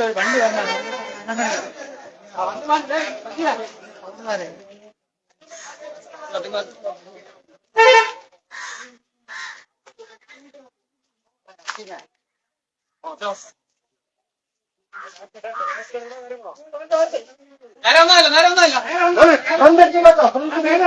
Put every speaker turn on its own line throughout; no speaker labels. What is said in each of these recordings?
ഒരു വണ്ടി വന്നാണ് നേരെ ഒന്നല്ല നേരെ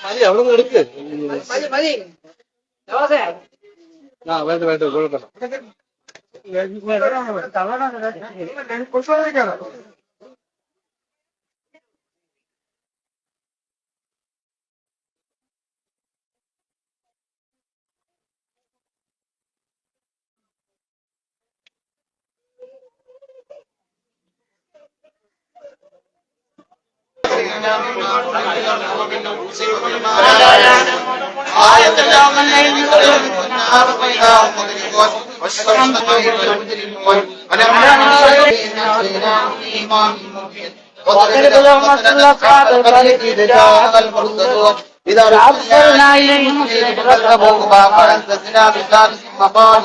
മതി അവിടെ നിന്ന് എടുക്ക് മതി മതി ജോസേ ആ വേണ്ട വേണ്ട കുഴപ്പമില്ല
آية من الليل والنهار
وإذا مدركون والشمس وإذا مدركون ولما أتيناهم إيمان مبين وضرب لهم مثل أصحاب القرية إذ جاء الفرقة إذا أرسلنا إليهم فكذبوا فأنزلنا بلسان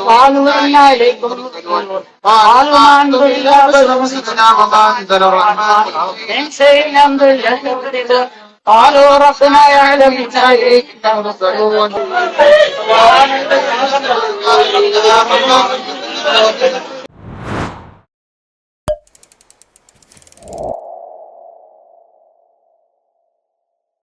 قالوا إنا إليكم
مرسلون
قالوا ما أنتم إلا بشر مثلنا وما أنزل الرحمن
من شيء الحمد لله قالوا ربنا يعلم إنا إليك مرسلون